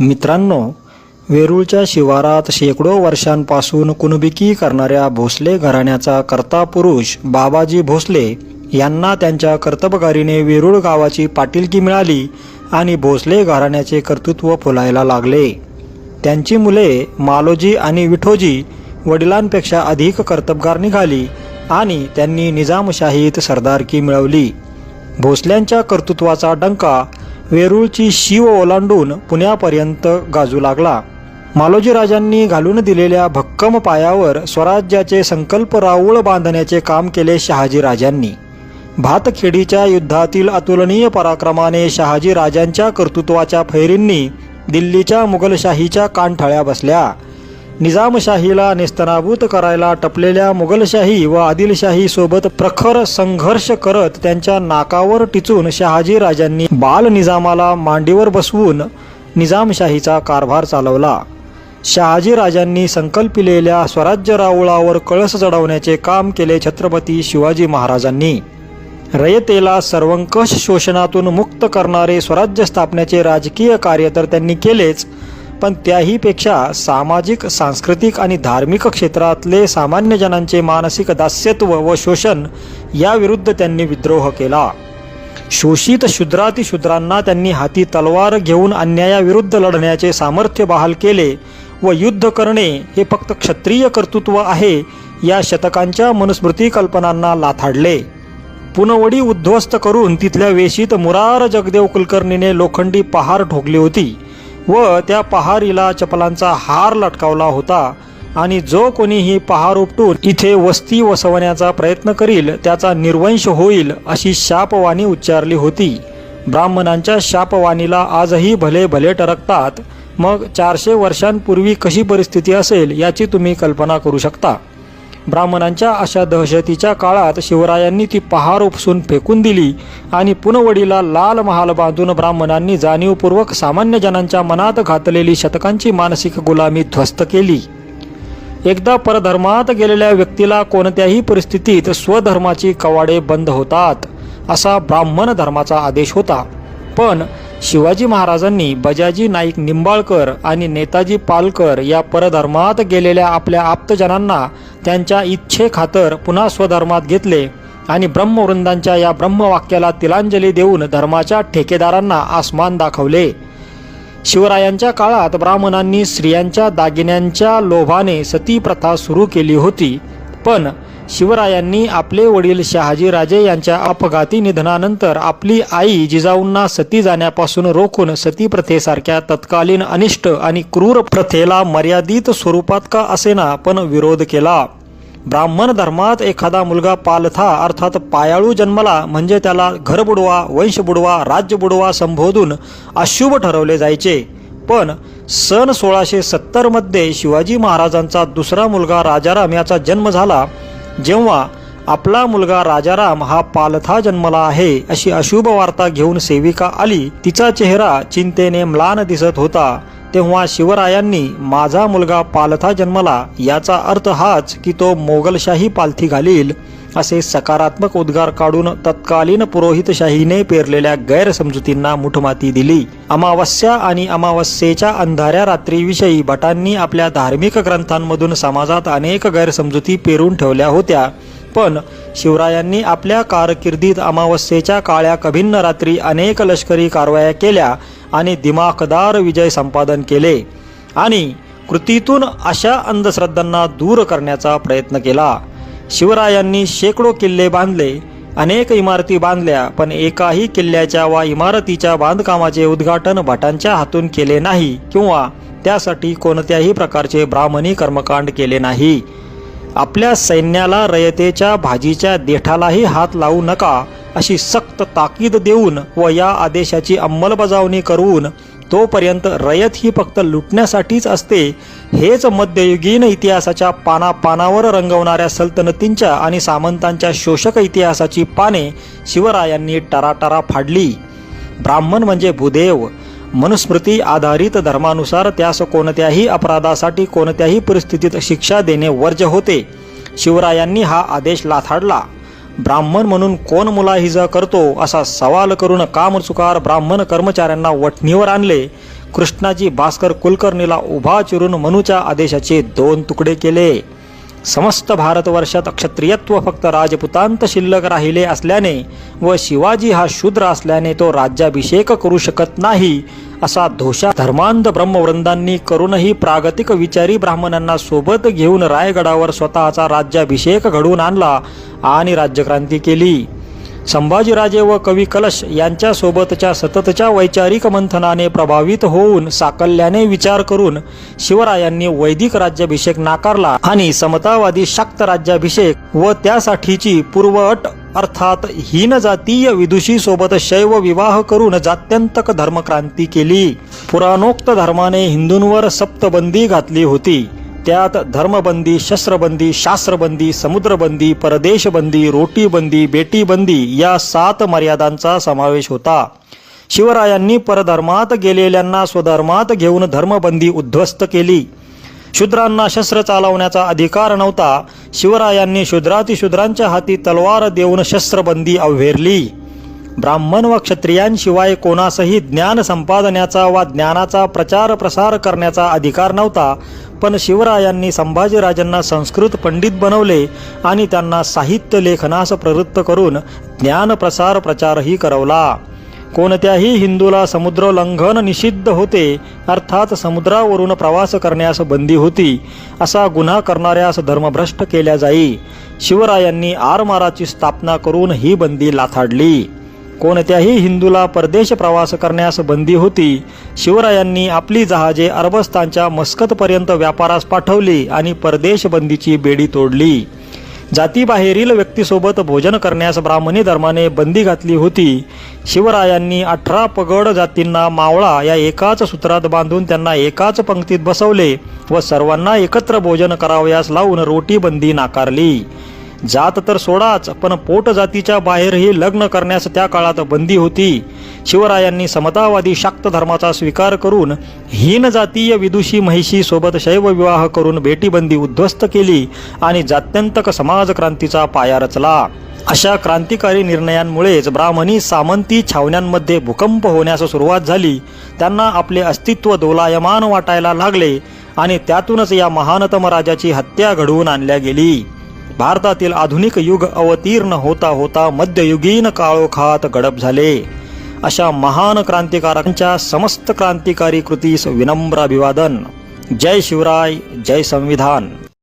मित्रांनो वेरूळच्या शिवारात शेकडो वर्षांपासून कुणबिकी करणाऱ्या भोसले घराण्याचा कर्ता पुरुष बाबाजी भोसले यांना त्यांच्या कर्तबगारीने वेरूळ गावाची पाटीलकी मिळाली आणि भोसले घराण्याचे कर्तृत्व फुलायला लागले. त्यांची मुले मालोजी आणि विठोजी वडिलांपेक्षा अधिक कर्तबगार निघाली आणि त्यांनी निजामशाहीत सरदारकी मिळवली. भोसल्यांच्या कर्तृत्वाचा डंका वेरूळची शिव ओलांडून पुण्यापर्यंत गाजू लागला. मालोजी राजांनी घालून दिलेल्या भक्कम पायावर स्वराज्याचे संकल्प राऊळ बांधण्याचे काम केले शहाजी राजांनी. भातखेडीच्या युद्धातील अतुलनीय पराक्रमाने शहाजी राजांच्या कर्तृत्वाच्या फैरींनी दिल्लीच्या मुघलशाहीच्या कानठळ्या बसल्या. निजामशाहीला नेस्तनाबूत करायला टपलेल्या मुघलशाही व आदिलशाही सोबत प्रखर संघर्ष करत त्यांच्या नाकावर टिचून शहाजी राजांनी बाल निजामाला मांडीवर बसवून निजामशाहीचा कारभार चालवला. शहाजी राजांनी संकल्पिलेल्या स्वराज्य राऊळावर कळस चढवण्याचे काम केले छत्रपती शिवाजी महाराजांनी. रयतेला सर्वंकष शोषणातून मुक्त करणारे स्वराज्य स्थापनेचे राजकीय कार्य तर त्यांनी केलेच पण त्याहीपेक्षा सामाजिक सांस्कृतिक आणि धार्मिक क्षेत्रातले सामान्य जनांचे मानसिक दास्यत्व व शोषण याविरुद्ध त्यांनी विद्रोह केला. शोषित शूद्रातिशूद्रांना त्यांनी हाती तलवार घेऊन अन्यायाविरुद्ध लढण्याचे सामर्थ्य बहाल केले व युद्ध करणे हे फक्त क्षत्रिय कर्तृत्व आहे या शतकांच्या मनुस्मृती कल्पनांना लाथाडले. पुनवडी उद्ध्वस्त करून तिथल्या वेशीत मुरार जगदेव कुलकर्णीने लोखंडी पहार ठोकली होती. व त्या पहारीला चपलांचा हार लटकावला होता. आणि जो कोणी ही पहार उपटून इथे वस्ती वसवण्याचा प्रयत्न करील त्याचा निर्वंश होईल अशी शापवाणी उच्चारली होती. ब्राह्मणांच्या शापवाणीला आजही भले भले टरकतात मग चारशे वर्षांपूर्वी कशी परिस्थिती असेल याची तुम्ही कल्पना करू शकता. ब्राह्मणांच्या अशा दहशतीच्या काळात शिवरायांनी ती पहार उपसून फेकून दिली आणि पुनवडीला लाल महाल बांधून ब्राह्मणांनी जाणीवपूर्वक सामान्य जनांच्या मनात घातलेली शतकांची मानसिक गुलामी ध्वस्त केली. एकदा परधर्मात गेलेल्या व्यक्तीला कोणत्याही परिस्थितीत स्वधर्माची कवाडे बंद होतात असा ब्राह्मण धर्माचा आदेश होता. पण शिवाजी महाराजांनी बजाजी नाईक निंबाळकर आणि नेताजी पालकर या परधर्मात गेलेल्या आपल्या आप्तजनांना त्यांच्या इच्छेखातर पुन्हा स्वधर्मात घेतले आणि ब्रह्मवृंदांच्या या ब्रह्मवाक्याला तिलांजली देऊन धर्माच्या ठेकेदारांना आसमान दाखवले. शिवरायांच्या काळात ब्राह्मणांनी स्त्रियांच्या दागिन्यांच्या लोभाने सती प्रथा सुरू केली होती. पण शिवरायांनी आपले वडील शहाजीराजे यांच्या अपघाती निधनानंतर आपली आई जिजाऊंना सती जाण्यापासून रोखून सती प्रथेसारख्या तत्कालीन अनिष्ट आणि क्रूर प्रथेला मर्यादित स्वरूपात का असेना पण विरोध केला. ब्राह्मण धर्मात एखादा मुलगा पालथा अर्थात पायाळू जन्मला म्हणजे त्याला घर बुडवा वंश बुडवा राज्य बुडवा संबोधून अशुभ ठरवले जायचे. पण सन सोळाशे सत्तरमध्ये शिवाजी महाराजांचा दुसरा मुलगा राजाराम याचा जन्म झाला. जेव्हा आपला मुलगा राजाराम हा पालथा जन्मला आहे अशी अशुभ वार्ता घेऊन सेविका आली तिचा चेहरा चिंतेने म्लान दिसत होता. तेव्हा शिवरायांनी माझा मुलगा पालथा जन्मला याचा अर्थ हाच की तो मोगलशाही पालथी घालील. असे सकारात्मक उद्गार काढून तत्कालीन पुरोहितशाहीने पेरलेल्या गैरसमजुतींना मुठमाती दिली. अमावस्या आणि अमावस्येच्या अंधाऱ्या रात्रीविषयी भटांनी आपल्या धार्मिक ग्रंथांमधून समाजात अनेक गैरसमजुती पेरून ठेवल्या होत्या. पण शिवरायांनी आपल्या कारकिर्दीत अमावस्येच्या काळ्या कभिन्न रात्री अनेक लष्करी कारवाया केल्या आणि दिमाखदार विजय संपादन केले आणि कृतीतून अशा अंधश्रद्धांना दूर करण्याचा प्रयत्न केला. शिवरायांनी शेकडो किल्ले बांधले अनेक इमारती बांधल्या पण एकाही किल्ल्याच्या वा इमारतीच्या बांधकामाचे उद्घाटन भटांच्या हातून केले नाही किंवा त्यासाठी कोणत्याही प्रकारचे ब्राह्मणी कर्मकांड केले नाही. आपल्या सैन्याला रयतेच्या भाजीच्या देठालाही हात लावू नका अशी सक्त ताकीद देऊन व या आदेशाची अंमलबजावणी करून तोपर्यंत रयत ही फक्त लुटण्यासाठीच असते. हेच मध्ययुगीन इतिहासाच्या पानापानावर रंगवणाऱ्या सल्तनतींच्या आणि सामंतांच्या शोषक इतिहासाची पाने शिवरायांनी टराटरा फाडली. ब्राह्मण म्हणजे भूदेव. मनुस्मृती आधारित धर्मानुसार त्यास कोणत्याही अपराधासाठी कोणत्याही परिस्थितीत शिक्षा देणे वर्ज्य होते. शिवरायांनी हा आदेश लाथाडला. ब्राह्मण म्हणून कोण मुलाहिजा करतो असा सवाल करून कामचुकार ब्राह्मण कर्मचाऱ्यांना वठणीवर आणले. कृष्णाजी भास्कर कुलकर्णीला उभा चिरून मनुच्या आदेशाचे दोन तुकडे केले. समस्त भारतवर्षात क्षत्रियत्व फक्त राजपुतांत शिल्लक राहिले असल्याने व शिवाजी हा शूद्र असल्याने तो राज्याभिषेक करू शकत नाही असा धोषा धर्मांध ब्रह्मवृंदांनी करूनही प्रागतिक विचारी ब्राह्मणांना सोबत घेऊन रायगडावर स्वतःचा राज्याभिषेक घडवून आणला आणि राज्यक्रांती केली. संभाजीराजे व कवी कलश यांच्यासोबतच्या सततच्या वैचारिक मंथनाने प्रभावित होऊन साकल्याने विचार करून शिवरायांनी वैदिक राज्याभिषेक नाकारला आणि समतावादी शाक्त राज्याभिषेक व त्यासाठीची पूर्वअट अर्थात हीन जातीय विदुषी सोबत शैव विवाह करून जात्यंतक धर्मक्रांती केली. पुराणोक्त धर्माने हिंदूंवर सप्तबंदी घातली होती. त्यात धर्मबंदी शस्त्रबंदी शास्त्रबंदी समुद्रबंदी परदेशबंदी रोटीबंदी बेटीबंदी या सात मर्यादांचा समावेश होता. शिवरायांनी परधर्मात गेलेल्यांना स्वधर्मात घेऊन धर्मबंदी उद्ध्वस्त केली. शूद्रांना शस्त्र चालवण्याचा अधिकार नव्हता. शिवरायांनी शूद्रातिशूद्रांच्या हाती तलवार देऊन शस्त्रबंदी अवहेरली. ब्राह्मण व क्षत्रियांशिवाय कोणासही ज्ञान संपादनाचा वा ज्ञानाचा प्रचार प्रसार करण्याचा अधिकार नव्हता पण शिवरायांनी संभाजीराजांना संस्कृत पंडित बनवले आणि त्यांना साहित्य लेखनास प्रवृत्त करून ज्ञान प्रसार प्रचारही करवला. कोणत्याही हिंदूला समुद्रोल्लंघन निषिद्ध होते अर्थात समुद्रावरून प्रवास करण्यास बंदी होती असा गुन्हा करणाऱ्यास धर्मभ्रष्ट केल्या जाई. शिवरायांनी आरमाराची स्थापना करून ही बंदी लाथाडली. कोणत्याही हिंदूला परदेश प्रवास करण्यास बंदी होती. शिवरायांनी आपली जहाजे अरबस्तानच्या मस्कतपर्यंत व्यापारास पाठवली आणि परदेश बंदीची बेडी तोडली. जातीबाहेरील व्यक्तीसोबत भोजन करण्यास ब्राह्मणी धर्माने बंदी घातली होती. शिवरायांनी अठरा पगड जातींना मावळा या एकाच सूत्रात बांधून त्यांना एकाच पंक्तीत बसवले व सर्वांना एकत्र भोजन करावयास लावून रोटी बंदी नाकारली. जात तर सोडाच पण पोट जातीच्या बाहेरही लग्न करण्यास त्या काळात बंदी होती. शिवरायांनी समतावादी शाक्त धर्माचा स्वीकार करून हीन जातीय विदुषी महिषी सोबत शैव विवाह करून बेटीबंदी उद्ध्वस्त केली आणि जात्यंतक समाज क्रांतीचा पाया रचला. अशा क्रांतिकारी निर्णयांमुळेच ब्राह्मणी सामंती छावण्यांमध्ये भूकंप होण्यास सुरुवात झाली. त्यांना आपले अस्तित्व दोलायमान वाटायला लागले आणि त्यातूनच या महानतम राजाची हत्या घडवून आणल्या गेली. भारतातील आधुनिक युग अवतीर्ण होता होता मध्ययुगीन काळोखात गडप झाले. अशा महान क्रांतिकारकांच्या समस्त क्रांतिकारी कृतीस विनम्र अभिवादन. जय शिवराय जय संविधान.